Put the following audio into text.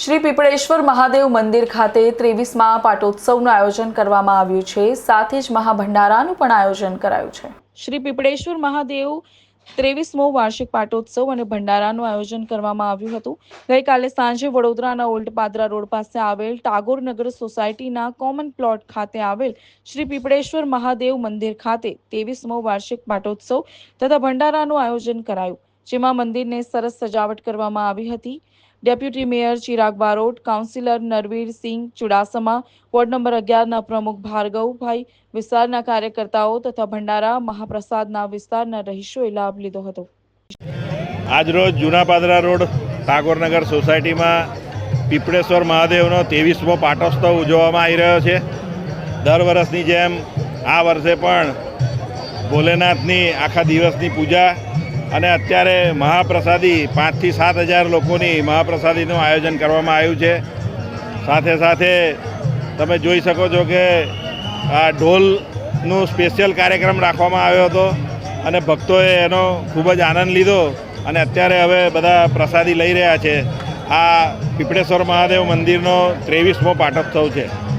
શ્રી પીપળેશ્વર મહાદેવ મંદિર ખાતે ત્રેવીસમાં પાટોત્સવનું આયોજન કરવામાં આવ્યું છે. સાથે જ મહાભંડારાનું પણ આયોજન કરાયું છે. શ્રી પીપળેશ્વર મહાદેવ ત્રેવીસમો વાર્ષિક પાટોત્સવ અને ભંડારાનું આયોજન કરવામાં આવ્યું હતું. ગઈકાલે સાંજે વડોદરાના ઓલ્ડ પાદરા રોડ પાસે આવેલ ટાગોર નગર સોસાયટીના કોમન પ્લોટ ખાતે આવેલ શ્રી પીપળેશ્વર મહાદેવ મંદિર ખાતે ત્રેવીસમો વાર્ષિક પાટોત્સવ તથા ભંડારાનું આયોજન કરાયું. જેમાં મંદિરને સરસ સજાવટ કરવામાં આવી હતી. Deputy mayor Chirag Barot, councillor Narveer Sinh Chudasama, ward number અગિયારના પ્રમુખ ભાર્ગવભાઈ વિસ્તારના કાર્યકર્તાઓ તથા ભંડારા મહાપ્રસાદના વિસ્તારના રહીશોએ લાભ લીધો હતો. આજરોજ જૂના પાદરા રોડ ટાગોરનગર સોસાયટીમાં પીપળેશ્વર મહાદેવનો ત્રેવીસમો પાટોત્સવ ઉજવવામાં આવી રહ્યો છે. દર વર્ષની જેમ આ વર્ષે પણ ભોલેનાથની આખા દિવસની પૂજા અને અત્યારે મહાપ્રસાદી પાંચથી સાત હજાર લોકોની મહાપ્રસાદીનું આયોજન કરવામાં આવ્યું છે. સાથે સાથે તમે જોઈ શકો છો કે આ ઢોલનું સ્પેશિયલ કાર્યક્રમ રાખવામાં આવ્યો હતો અને ભક્તોએ એનો ખૂબ જ આનંદ લીધો અને અત્યારે હવે બધા પ્રસાદી લઈ રહ્યા છે. આ પીપળેશ્વર મહાદેવ મંદિરનો ત્રેવીસમો પાટોત્સવ છે.